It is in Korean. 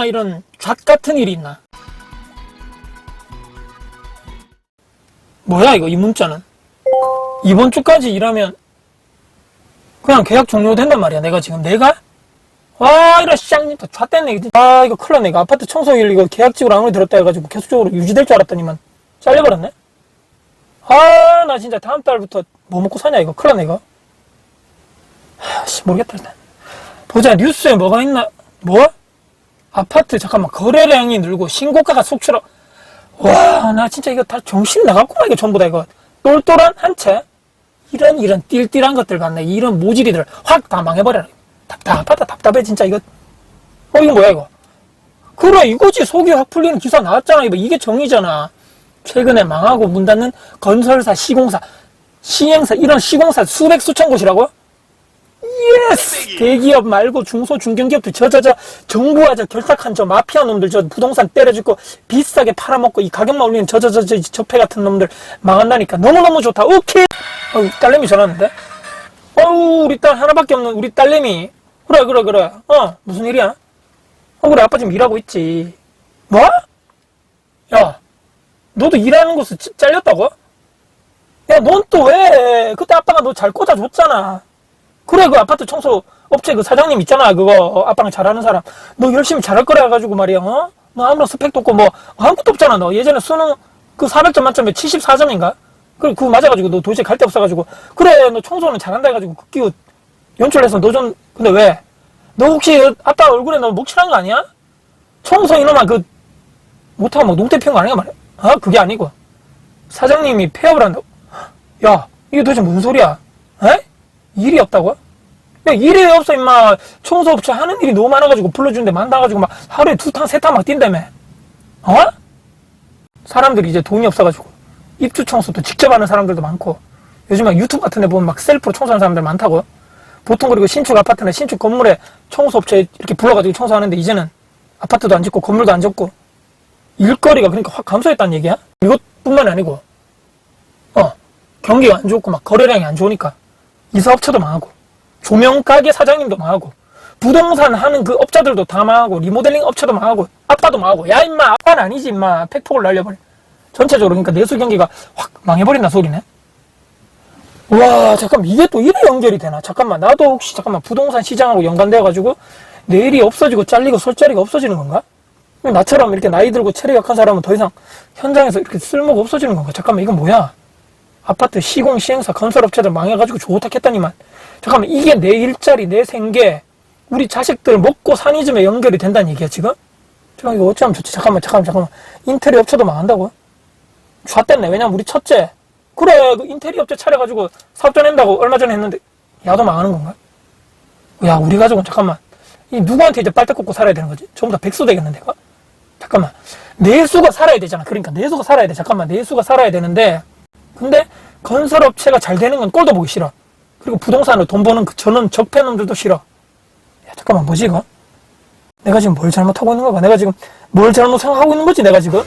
얼마나 이런 잣 같은 일이 있나? 뭐야 이거 이 문자는? 이번 주까지 일하면 그냥 계약 종료된단 말이야. 내가 지금 내가 와 이런 쌍님 또 잣됐네. 이거. 아 이거 큰일 났네. 이거 아파트 청소일 이거 계약직으로 아무리 들었다 해가지고 계속적으로 유지될 줄 알았더니만 잘려버렸네. 아 나 진짜 다음 달부터 뭐 먹고 사냐 이거 큰일 났네 이거. 하, 모르겠다 일단. 보자 뉴스에 뭐가 있나 뭐? 아파트 잠깐만 거래량이 늘고 신고가가 속출하. 와 나 진짜 이거 다 정신 나갔구나 이거 전부 다 이거. 똘똘한 한 채? 이런 이런 띨띨한 것들 봤네. 이런 모질이들 확 다 망해버려라. 답답하다 답답해 진짜 이거. 어 이거 뭐야 이거? 그래 이거지. 속이 확 풀리는 기사 나왔잖아. 이거 이게 정의잖아. 최근에 망하고 문 닫는 건설사 시공사. 시행사 이런 시공사 수백 수천 곳이라고 예스! 대기업 말고 중소 중견기업들. 저저저 정부와 저 결탁한 저 마피아 놈들 저 부동산 때려주고 비싸게 팔아먹고 이 가격만 올리는 저저저 저 저패 같은 놈들 망한다니까. 너무너무 좋다. 오케이! 어우 딸내미 전화하는데? 어우 우리 딸 하나밖에 없는 우리 딸내미. 그래 그래 그래. 어 무슨 일이야? 어 그래 아빠 지금 일하고 있지. 뭐? 야 너도 일하는 찌- 잘렸다고? 야 넌 또 왜? 그때 아빠가 너 잘 꽂아줬잖아 그래 그 아파트 청소 업체 그 사장님 있잖아 그거 어, 아빠랑 잘하는 사람 너 열심히 잘할 거라 해가지고 말이야 어? 너 아무런 스펙도 없고 뭐 아무것도 없잖아 너 예전에 수능 그 400점 만점에 74점인가? 그래 그거 맞아가지고 너 도저히 갈 데 없어가지고 그래 너 청소는 잘한다 해가지고 그 끼고 연출해서 너 좀 근데 왜? 너 혹시 아빠 얼굴에 너 목칠한 거 아니야? 청소 이놈아 그 못하고 막 농대 피운 거 아니야 말이야 아 그게 아니고 사장님이 폐업을 한다고 야 이게 도대체 무슨 소리야 에? 일이 없다고? 야, 일이 없어, 임마. 청소업체 하는 일이 너무 많아가지고 불러주는데 만나가지고 막 하루에 두 탕, 세 탕 막 뛴다며. 어? 사람들이 이제 돈이 없어가지고 입주 청소도 직접 하는 사람들도 많고 요즘 막 유튜브 같은 데 보면 막 셀프로 청소하는 사람들 많다고. 보통 그리고 신축 아파트나 신축 건물에 청소업체 이렇게 불러가지고 청소하는데 이제는 아파트도 안 짓고 건물도 안 짓고 일거리가 그러니까 확 감소했다는 얘기야? 이것뿐만이 아니고 어 경기가 안 좋고 막 거래량이 안 좋으니까 이사업체도 망하고 조명 가게 사장님도 망하고 부동산 하는 그 업자들도 다 망하고 리모델링 업체도 망하고 아빠도 망하고 야 임마 아빠는 아니지 임마 팩폭을 날려버려 전체적으로 그러니까 내수 경기가 확 망해버린다 소리네 와 잠깐 이게 또 이래 연결이 되나 잠깐만 나도 혹시 잠깐만 부동산 시장하고 연관되어 가지고 내일이 없어지고 잘리고 설 자리가 없어지는 건가? 나처럼 이렇게 나이 들고 체력 약한 사람은 더 이상 현장에서 이렇게 쓸모가 없어지는 건가? 잠깐만 이건 뭐야? 아파트 시공 시행사 건설업체들 망해가지고 좋다 했다니만. 잠깐만 이게 내 일자리 내 생계 우리 자식들 먹고 사니즘에 연결이 된다는 얘기야 지금? 잠깐 이거 어찌하면 좋지? 잠깐만 잠깐만 잠깐만. 인테리어 업체도 망한다고? 좌됐네. 왜냐면 우리 첫째. 그래 그 인테리어 업체 차려가지고 사업자 낸다고 얼마 전에 했는데. 야도 망하는 건가? 야 우리 가족은 잠깐만. 이 누구한테 이제 빨대 꽂고 살아야 되는 거지? 전부 다 백수 되겠는데 이거? 잠깐만. 내수가 살아야 되잖아. 그러니까 내수가 살아야 돼. 잠깐만. 내수가 살아야 되는데 근데 건설업체가 잘 되는 건 꼴도 보기 싫어. 그리고 부동산으로 돈 버는 그 저는 적폐놈들도 싫어. 야, 잠깐만, 뭐지, 이거? 내가 지금 뭘 잘못하고 있는 거가? 내가 지금 뭘 잘못 생각하고 있는 거지, 내가 지금?